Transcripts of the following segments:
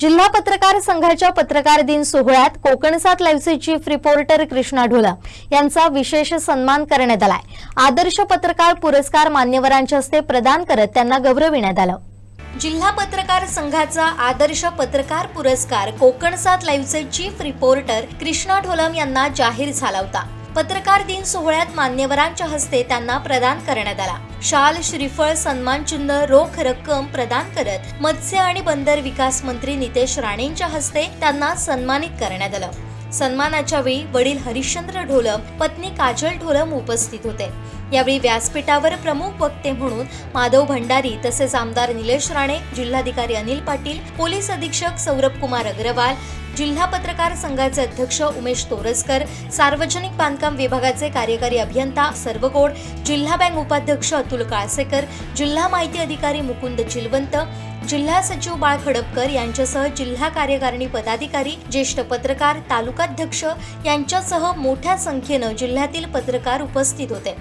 जिल्हा पत्रकार संघाच्या पत्रकार दिन सोहळ्यात कोकणसात लाईव्हचे चीफ रिपोर्टर कृष्णा ढोला यांचा विशेष सन्मान करण्यात आलाय. आदर्श पत्रकार पुरस्कार मान्यवरांच्या हस्ते प्रदान करत त्यांना गौरविण्यात आलं. जिल्हा पत्रकार संघाचा आदर्श पत्रकार पुरस्कार कोकणसात लाईव्हचे चीफ रिपोर्टर कृष्णा ढोलम यांना जाहीर झाला होता. पत्रकार दिन सोहळ्यात मान्यवरांच्या हस्ते त्यांना प्रदान करण्यात आला. शाल श्रीफळ सन्मानचिन्ह रोख रक्कम प्रदान करत मत्स्य आणि बंदर विकास मंत्री नितेश राणेंच्या हस्ते त्यांना सन्मानित करण्यात आलं. सन्मानाच्या वेळी वडील हरिश्चंद्र ढोलम पत्नी काजल ढोलम उपस्थित होते. यावेळी व्यासपीठावर प्रमुख वक्ते म्हणून माधव भंडारी तसेच आमदार निलेश राणे जिल्हाधिकारी अनिल पाटील पोलीस अधीक्षक सौरभ कुमार अग्रवाल जिल्हा पत्रकार संघाचे अध्यक्ष उमेश तोरसकर सार्वजनिक बांधकाम विभागाचे कार्यकारी अभियंता सर्वगोड जिल्हा बँक उपाध्यक्ष अतुल काळसेकर जिल्हा माहिती अधिकारी मुकुंद चिलवंत जिल्हा सचिव बाळ खडपकर यांच्यासह जिल्हा कार्यकारिणी पदाधिकारी ज्येष्ठ पत्रकार तालुकाध्यक्ष यांच्यासह मोठ्या संख्येनं जिल्ह्यातील पत्रकार उपस्थित होते.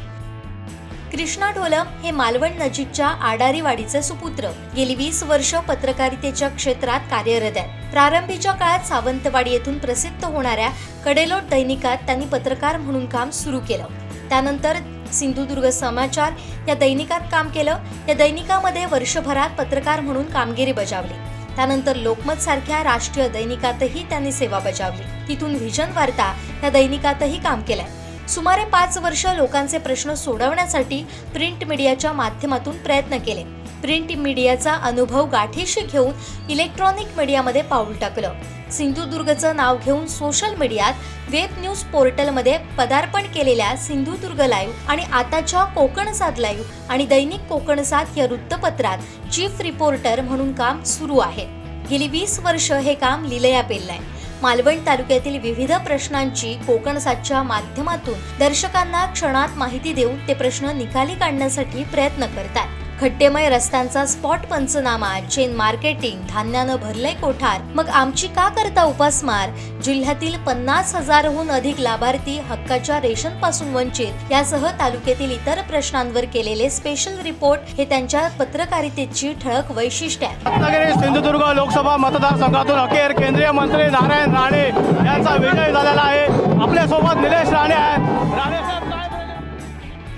कृष्णा ढोलम हे मालवण नजीकच्या आडारीवाडीचे सुपुत्र. गेली वीस वर्ष पत्रकारितेच्या क्षेत्रात कार्यरत आहेत. प्रारंभीच्या काळात सावंतवाडी येथून प्रसिद्ध होणाऱ्या कडेलोट दैनिकात त्यांनी पत्रकार म्हणून काम सुरू केलं. त्यानंतर सिंधुदुर्ग समाचार या दैनिकात काम केलं. या दैनिकामध्ये वर्षभरात पत्रकार म्हणून कामगिरी बजावली. त्यानंतर लोकमत सारख्या राष्ट्रीय दैनिकातही त्यांनी सेवा बजावली. तिथून व्हिजन वार्ता या दैनिकातही काम केलंय. सुमारे पाच वर्ष लोकांचे प्रश्न सोडवण्यासाठी प्रिंट मीडियाच्या माध्यमातून प्रयत्न केले. प्रिंट मीडियाचा अनुभव गाठीशी घेऊन इलेक्ट्रॉनिक मीडियामध्ये पाऊल टाकलं. सिंधुदुर्गचं नाव घेऊन सोशल मीडियात वेब न्यूज पोर्टलमध्ये पदार्पण केलेल्या सिंधुदुर्ग लाईव्ह आणि आताच्या कोकणसाद लाईव्ह आणि दैनिक कोकणसाद या वृत्तपत्रात चीफ रिपोर्टर म्हणून काम सुरू आहे. गेली वीस वर्ष हे काम लिलया पेललंय. मालवण तालुक्यातील विविध प्रश्नांची कोकणसादच्या माध्यमातून दर्शकांना क्षणात माहिती देऊन ते प्रश्न निकाली काढण्यासाठी प्रयत्न करतात. खड्डेमय रस्त्यांचा स्पॉट पंचनामा चेन मार्केटिंग धान्यानं भरलंय कोठार. मग आमची का करता उपासमार जिल्ह्यातील पन्नास हजारहून अधिक लाभार्थी हक्काच्या रेशनपासून वंचित. यासह तालुक्यातील इतर प्रश्नांवर केलेले स्पेशल रिपोर्ट हे त्यांच्या पत्रकारितेची ठळक वैशिष्ट्य आहे. रत्नागिरी सिंधुदुर्ग लोकसभा मतदारसंघातून अखेर केंद्रीय मंत्री नारायण राणे यांचा विजय झालेला आहे. आपल्यासोबत निलेश राणे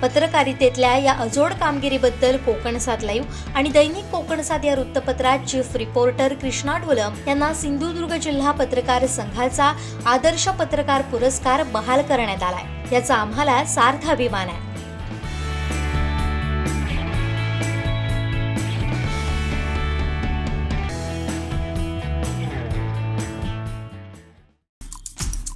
पत्रकारितेतल्या या अजोड कामगिरीबद्दल कोकणसाद लाईव्ह आणि दैनिक कोकणसाद या वृत्तपत्रात चीफ रिपोर्टर कृष्णा ढोलम यांना सिंधुदुर्ग जिल्हा पत्रकार संघाचा आदर्श पत्रकार पुरस्कार बहाल करण्यात आलाय. याचा आम्हाला सार्थ अभिमान आहे.